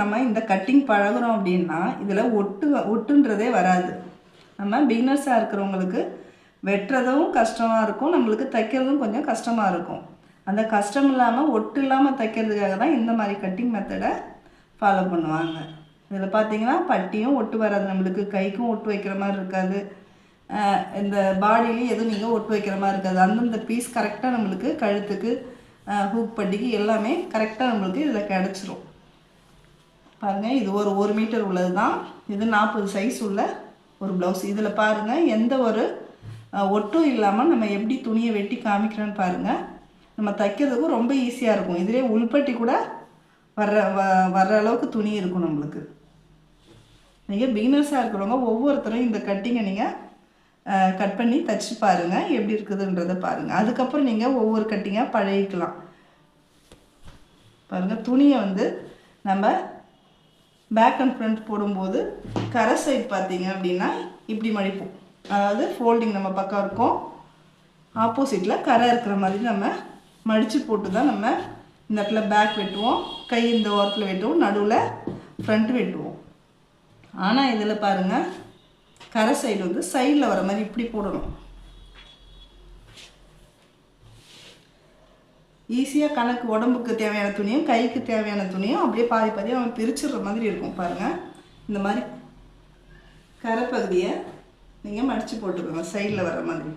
நம்ம இந்த கட்டிங் பழகுறோம் அப்படின்னா இதில் ஒட்டு ஒட்டுன்றதே வராது. நம்ம பிகினர்ஸாக இருக்கிறவங்களுக்கு வெட்டுறதும் கஷ்டமாக இருக்கும் நம்மளுக்கு தைக்கிறதும் கொஞ்சம் கஷ்டமாக இருக்கும். அந்த கஷ்டம் இல்லாமல் ஒட்டு இல்லாமல் தைக்கிறதுக்காக தான் இந்த மாதிரி கட்டிங் மெத்தடை ஃபாலோ பண்ணுவாங்க. இதில் பார்த்தீங்கன்னா பட்டியும் ஒட்டு வராது நம்மளுக்கு கைக்கும் ஒட்டு வைக்கிற மாதிரி இருக்காது. இந்த பாடியிலையும் எதுவும் நீங்கள் ஒட்டு வைக்கிற மாதிரி இருக்காது. அந்தந்த பீஸ் கரெக்டாக நம்மளுக்கு கழுத்துக்கு ஹூக் பட்டிக்கு எல்லாமே கரெக்டாக நம்மளுக்கு இதில் கிடச்சிரும். பாருங்கள் இது ஒரு ஒரு மீட்டர் உள்ளது தான் இது நாற்பது சைஸ் உள்ள ஒரு ப்ளவுஸ் இதில் பாருங்கள் எந்த ஒரு ஒட்டும் இல்லாமல் நம்ம எப்படி துணியை வெட்டி காமிக்கிறோன்னு பாருங்கள் நம்ம தைக்கிறதுக்கும் ரொம்ப ஈஸியாக இருக்கும். இதிலே உள்பட்டி கூட வர்ற வ வர்ற அளவுக்கு துணி இருக்கும் நம்மளுக்கு. நீங்கள் பிகினர்ஸாக இருக்கிறவங்க ஒவ்வொருத்தரும் இந்த கட்டிங்கை நீங்கள் கட் பண்ணி தச்சு பாருங்கள் எப்படி இருக்குதுன்றதை பாருங்கள் அதுக்கப்புறம் நீங்கள் ஒவ்வொரு கட்டிங்காக பழகிக்கலாம். பாருங்கள் துணியை வந்து நம்ம பேக் அண்ட் ஃப்ரண்ட் போடும்போது கரை சைடு பார்த்தீங்க அப்படின்னா இப்படி மடிப்போம் அதாவது ஃபோல்டிங் நம்ம பக்கம் இருக்கும். ஆப்போசிட்டில் கரை இருக்கிற மாதிரி நம்ம மடித்து போட்டு தான் நம்ம இந்த இடத்துல பேக் வெட்டுவோம். கை இந்த ஓரத்தில் வெட்டுவோம். நடுவில் ஃப்ரண்ட் வெட்டுவோம். ஆனால் இதில் பாருங்கள் கரை சைடு வந்து சைடில் வர மாதிரி இப்படி போடணும். ஈஸியாக கணக்கு உடம்புக்கு தேவையான துணியும் கைக்கு தேவையான துணியும் அப்படியே பாதி பாதி அவன் பிரிச்சிடுற மாதிரி இருக்கும். பாருங்கள் இந்த மாதிரி கரை பகுதியை நீங்கள் மடித்து போட்டுக்கோங்க சைடில் வர மாதிரி.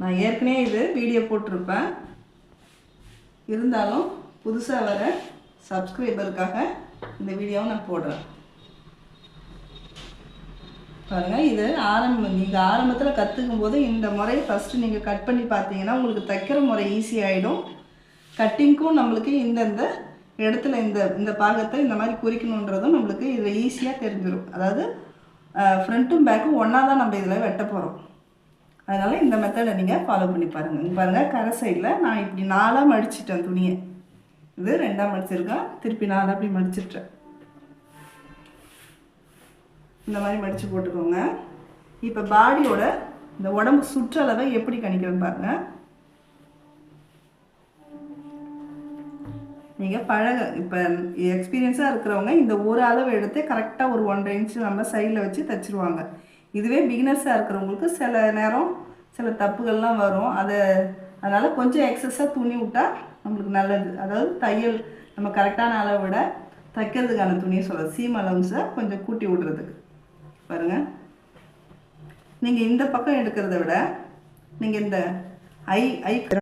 நான் ஏற்கனவே இது வீடியோ போட்டிருப்பேன். இருந்தாலும் புதுசாக வர சப்ஸ்கிரைபருக்காக இந்த வீடியோவை நான் போடுறேன். பாருங்கள் இது ஆரம்பம் நீங்கள் ஆரம்பத்தில் கற்றுக்கும் போது இந்த முறையை ஃபஸ்ட்டு நீங்கள் கட் பண்ணி பார்த்தீங்கன்னா உங்களுக்கு தைக்கிற முறை ஈஸி ஆகிடும் கட்டிங்க்கும் நம்மளுக்கு இந்தந்த இடத்துல இந்த இந்த பாகத்தை இந்த மாதிரி குறிக்கணுன்றதும் நம்மளுக்கு இதில் ஈஸியாக தெரிஞ்சிடும் அதாவது ஃப்ரண்ட்டும் பேக்கும் ஒன்றா தான் நம்ம இதில் வெட்ட போகிறோம் அதனால் இந்த மெத்தடை நீங்கள் ஃபாலோ பண்ணி பாருங்கள் இங்கே பாருங்கள் கரை சைடில் நான் இப்படி நாலாக மடிச்சிட்டேன் துணியை. இது ரெண்டாக மடிச்சிருக்கேன் திருப்பி நாலாக அப்படி மடிச்சிட்டேன் இந்த மாதிரி மடித்து போட்டுக்கோங்க. இப்போ பாடியோட இந்த உடம்பு சுற்றளவை எப்படி கணிக்கிறேன்னு பாருங்க. நீங்கள் பழக இப்போ எக்ஸ்பீரியன்ஸாக இருக்கிறவங்க இந்த ஒரு அளவு எடுத்து கரெக்டாக ஒரு ஒன்றரை இன்ச்சு நம்ம சைடில் வச்சு தைச்சிருவாங்க. இதுவே பிகினர்ஸாக இருக்கிறவங்களுக்கு சில நேரம் சில தப்புகள்லாம் வரும். அதை அதனால் கொஞ்சம் எக்ஸஸாக துணி விட்டால் நம்மளுக்கு நல்லது. அதாவது தையல் நம்ம கரெக்டான அளவை விட தைக்கிறதுக்கான துணியை சொல்கிறது சீம் அலவுன்ஸை கொஞ்சம் கூட்டி விடுறதுக்கு. பாருங்கள் நீங்கள் இந்த பக்கம் எடுக்கிறத விட நீங்கள் இந்த ஐ ஐ